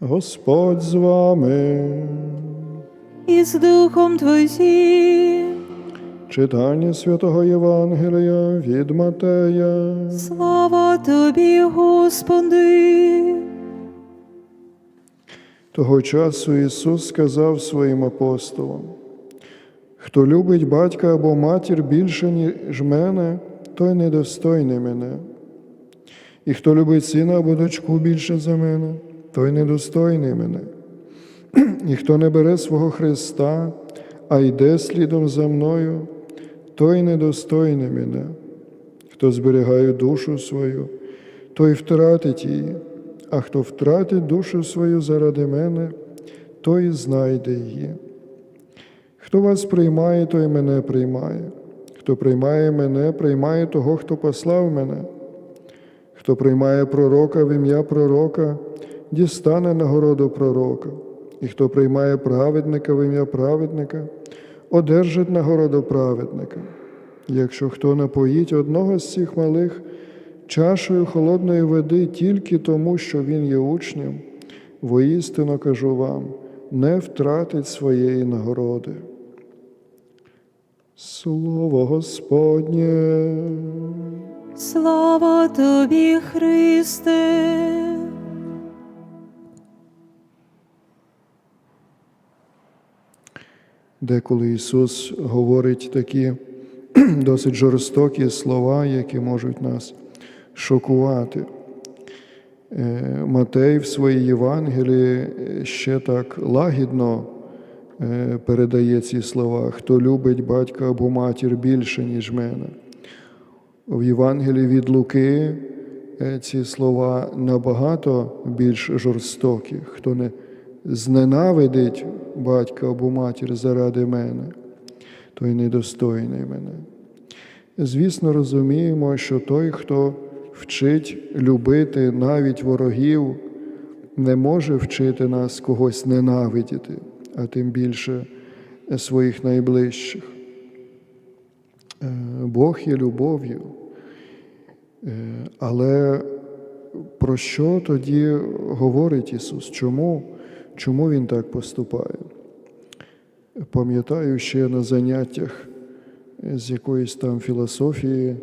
Господь з вами. і з Духом Твоїм. Читання святого Євангелія від Матея. Слава Тобі, Господи. Того часу Ісус сказав своїм апостолам: Хто любить батька або матір більше, ніж мене, той недостойний мене. І хто любить сина або дочку більше за мене, той недостойний мене. І хто не бере свого Христа, а йде слідом за мною, той недостойний мене. Хто зберігає душу свою, той втратить її, а хто втратить душу свою заради мене, той знайде її. Хто вас приймає, той мене приймає. Хто приймає мене, приймає того, хто послав мене. Хто приймає пророка в ім'я пророка, дістане нагороду пророка, і хто приймає праведника в ім'я праведника, одержить нагороду праведника. Якщо хто напоїть одного з цих малих чашею холодної води тільки тому, що він є учнем, воістину кажу вам, не втратить своєї нагороди. Слово Господнє. Слава Тобі, Христе. Деколи Ісус говорить такі досить жорстокі слова, які можуть нас шокувати. Е, Матей в своїй Євангелії ще так лагідно е, передає ці слова, хто любить батька або матір більше, ніж мене. В Євангелії від Луки е, ці слова набагато більш жорстокі. Хто не зненавидить батька або матір заради мене, той недостойний мене. Звісно, розуміємо, що той, хто вчить любити навіть ворогів, не може вчити нас когось ненавидіти, а тим більше своїх найближчих. Е, Бог є любов'ю. Е, Але про що тоді говорить Ісус? Чому, Чому Він так поступає? Пам'ятаю ще на заняттях з якоїсь там філософії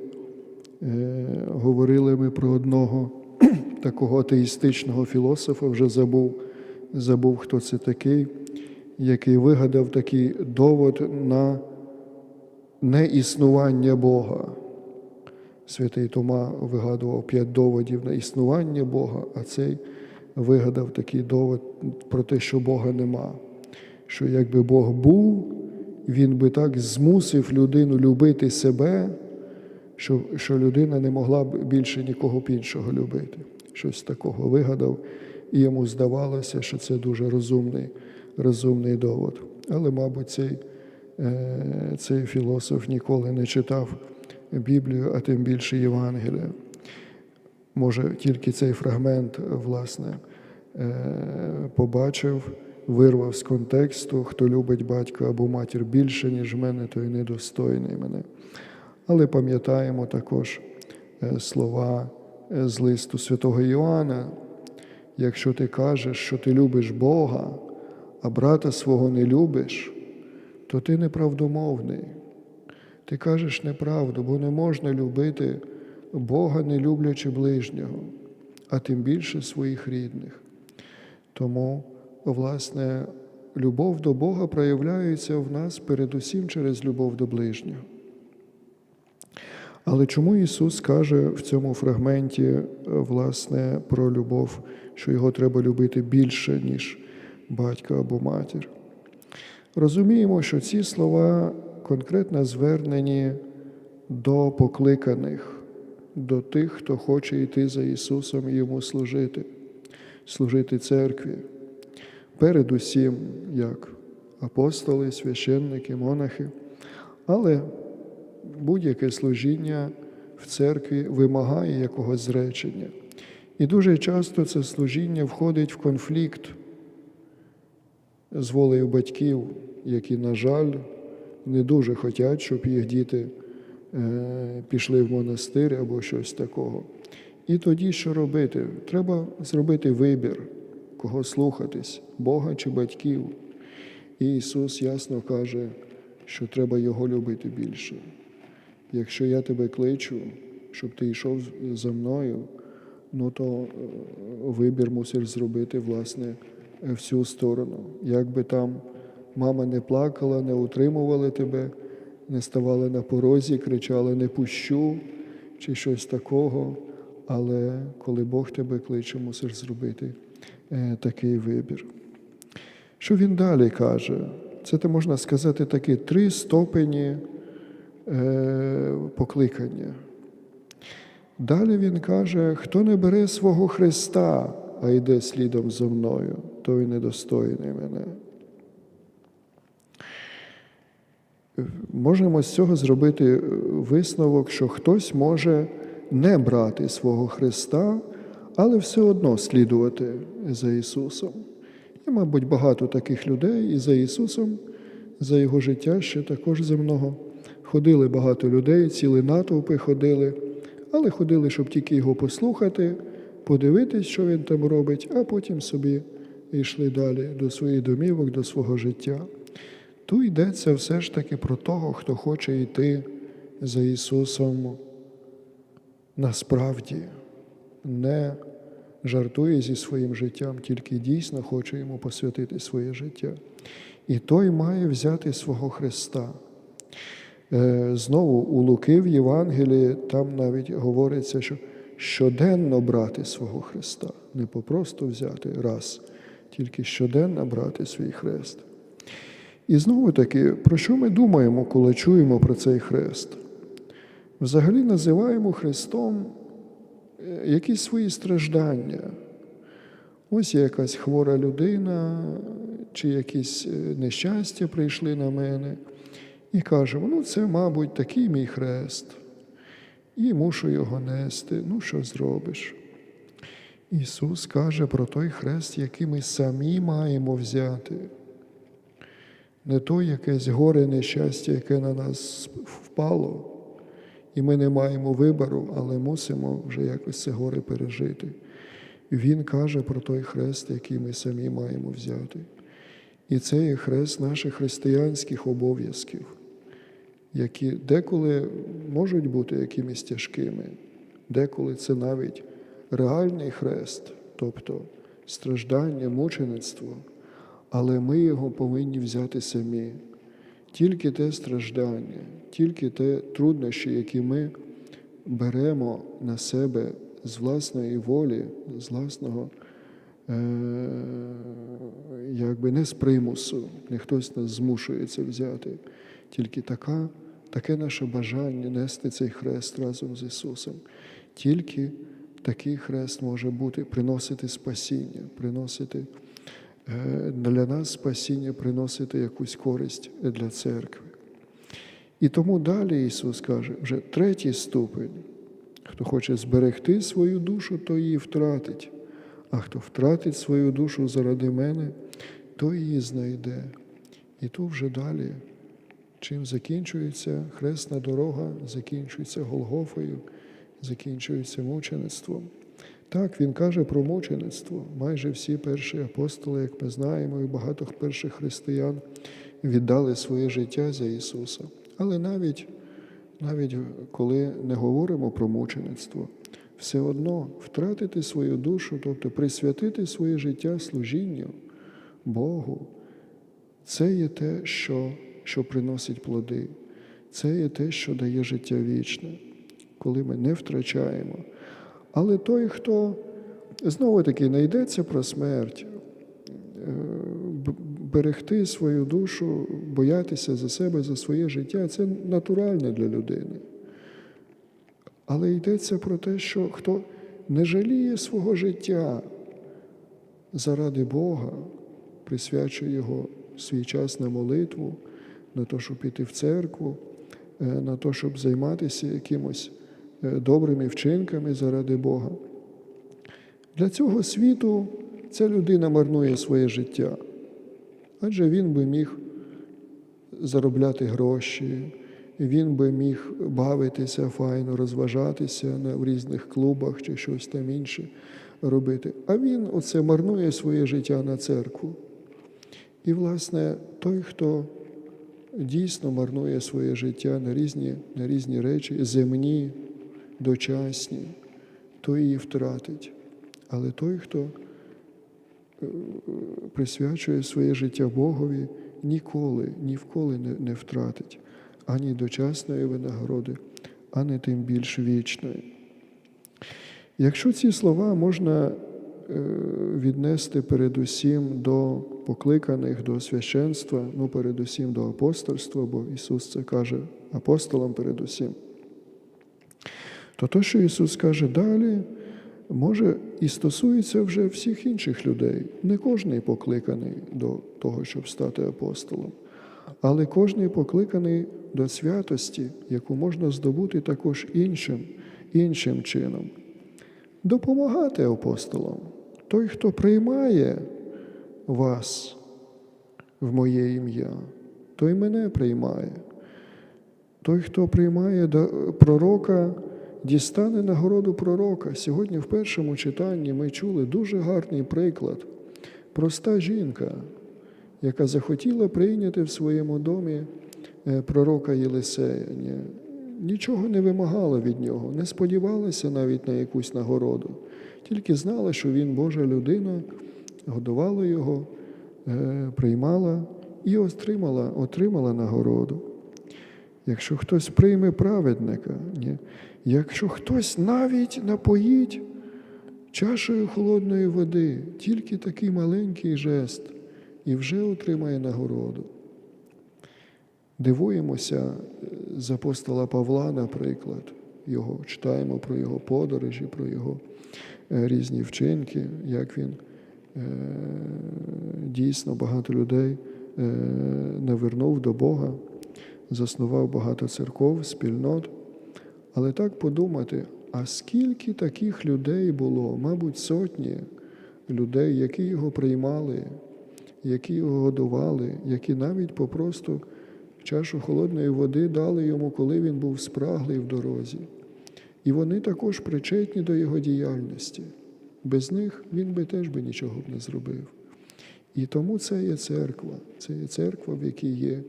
е, говорили ми про одного такого атеїстичного філософа, вже забув, забув, хто це такий, який вигадав такий довод на неіснування Бога. Святий Тома вигадував п'ять доводів на існування Бога, а цей вигадав такий довод про те, що Бога нема. Що якби Бог був, він би так змусив людину любити себе, що, що людина не могла б більше нікого б іншого любити. Щось такого вигадав, і йому здавалося, що це дуже розумний, розумний довод. Але, мабуть, цей, е, цей філософ ніколи не читав Біблію, а тим більше Євангелія. Може, тільки цей фрагмент, власне, е, побачив, вирвав з контексту, хто любить батька або матір більше, ніж мене, той недостойний мене. Але пам'ятаємо також е, слова е, з листу святого Іоанна. Якщо ти кажеш, що ти любиш Бога, а брата свого не любиш, то ти неправдомовний. Ти кажеш неправду, бо не можна любити Бога, не люблячи ближнього, а тим більше своїх рідних. Тому, власне, любов до Бога проявляється в нас передусім через любов до ближнього. Але чому Ісус каже в цьому фрагменті, власне, про любов, що його треба любити більше, ніж батька або матір? Розуміємо, що ці слова конкретно звернені до покликаних, до тих, хто хоче йти за Ісусом і йому служити, служити церкві. Передусім, як апостоли, священники, монахи, але будь-яке служіння в церкві вимагає якогось зречення. І дуже часто це служіння входить в конфлікт з волею батьків, які, на жаль, не дуже хочуть, щоб їх діти е, пішли в монастир або щось такого. І тоді що робити? Треба зробити вибір, кого слухатись, Бога чи батьків. І Ісус ясно каже, що треба Його любити більше. Якщо я тебе кличу, щоб ти йшов за мною, ну то е, вибір мусиш зробити, власне, в цю сторону. Як би там мама не плакала, не утримувала тебе, не ставала на порозі, кричала не пущу чи щось такого. Але коли Бог тебе кличе, мусиш зробити такий вибір. Що він далі каже? Це то можна сказати такі три ступені е, покликання. Далі він каже: хто не бере свого Христа, а йде слідом за мною, той недостойний мене. Можемо з цього зробити е, висновок, що хтось може не брати свого Христа, але все одно слідувати за Ісусом. Є, мабуть, багато таких людей і за Ісусом, за Його життя ще також земного. Ходили багато людей, цілі натовпи ходили, але ходили, щоб тільки його послухати, подивитись, що він там робить, а потім собі йшли далі до своїх домівок, до свого життя. Тут йдеться все ж таки про того, хто хоче йти за Ісусом насправді, не жартує зі своїм життям, тільки дійсно хоче йому посвятити своє життя. І той має взяти свого Христа. Е, Знову у Луки в Євангелії там навіть говориться, що щоденно брати свого Христа, не попросту взяти раз, тільки щоденно брати свій хрест. І знову таки, про що ми думаємо, коли чуємо про цей хрест? Взагалі називаємо Христом якісь свої страждання. Ось є якась хвора людина, чи якісь е, нещастя прийшли на мене, і кажемо, ну це, мабуть, такий мій хрест, і мушу його нести. Ну, що зробиш? Ісус каже про той хрест, який ми самі маємо взяти. Не то якесь горе нещастя, яке на нас впало, і ми не маємо вибору, але мусимо вже якось це горе пережити. Він каже про той хрест, який ми самі маємо взяти. І це є хрест наших християнських обов'язків, які деколи можуть бути якимись тяжкими, деколи це навіть реальний хрест, тобто страждання, мучеництво, але ми його повинні взяти самі. Тільки те страждання, тільки те труднощі, які ми беремо на себе з власної волі, з власного, е, якби не з примусу, не хтось нас змушує це взяти. Тільки така, таке наше бажання нести цей хрест разом з Ісусом. Тільки такий хрест може бути, приносити спасіння, приносити для нас спасіння, приносити якусь користь для церкви. І тому далі Ісус каже, вже третій ступень. Хто хоче зберегти свою душу, то її втратить. А хто втратить свою душу заради мене, то її знайде. І тут вже далі, чим закінчується хресна дорога, закінчується Голгофою, закінчується мучеництвом. Так, він каже про мучеництво. Майже всі перші апостоли, як ми знаємо, і багато перших християн віддали своє життя за Ісуса. Але навіть навіть коли не говоримо про мучеництво, все одно втратити свою душу, тобто присвятити своє життя служінню Богу, це є те, що, що приносить плоди, це є те, що дає життя вічне, коли ми не втрачаємо. Але той, хто знову таки не йдеться про смерть, е, берегти свою душу, боятися за себе, за своє життя це натурально для людини. Але йдеться про те, що хто не жаліє свого життя заради Бога, присвячує його свій час на молитву, на те, щоб піти в церкву, е, на те, щоб займатися якимось добрими вчинками заради Бога. Для цього світу ця людина марнує своє життя. Адже він би міг заробляти гроші, він би міг бавитися файно, розважатися в різних клубах чи щось там інше, робити. А він оце марнує своє життя на церкву. І, власне, той, хто дійсно марнує своє життя на різні, на різні речі, земні, дочасні, той її втратить. Але той, хто е, присвячує своє життя Богові, ніколи, ніколи не, не втратить ані дочасної винагороди, ані тим більш вічної. Якщо ці слова можна е, віднести передусім до покликаних до священства, ну передусім до апостольства, бо Ісус це каже апостолам передусім, то те, що Ісус каже далі, може і стосується вже всіх інших людей. Не кожний покликаний до того, щоб стати апостолом, але кожний покликаний до святості, яку можна здобути також іншим, іншим чином. Допомагати апостолам. Той, хто приймає вас в моє ім'я, той мене приймає. Той, хто приймає пророка, дістане нагороду пророка. Сьогодні в першому читанні ми чули дуже гарний приклад. Проста жінка, яка захотіла прийняти в своєму домі е, пророка Єлисея. Нічого не вимагала від нього, не сподівалася навіть на якусь нагороду, тільки знала, що він Божа людина, годувала його, е, приймала і отримала, отримала нагороду. Якщо хтось прийме праведника, ні. Якщо хтось навіть напоїть чашею холодної води, тільки такий маленький жест, і вже отримає нагороду. Дивуємося е, з апостола Павла, наприклад, його читаємо про його подорожі, про його е, різні вчинки, як він е, дійсно багато людей навернув до Бога, заснував багато церков, спільнот. Але так подумати, а скільки таких людей було, мабуть, сотні людей, які його приймали, які його годували, які навіть попросту чашу холодної води дали йому, коли він був спраглий в дорозі. І вони також причетні до його діяльності. Без них він би теж би нічого б не зробив. І тому це є церква, це є церква, в якій є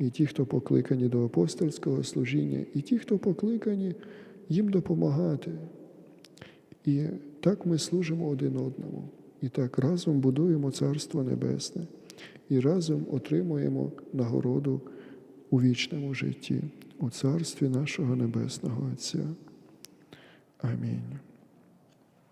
і ті, хто покликані до апостольського служіння, і ті, хто покликані їм допомагати. І так ми служимо один одному. І так разом будуємо Царство Небесне і разом отримуємо нагороду у вічному житті, у царстві нашого Небесного Отця. Амінь.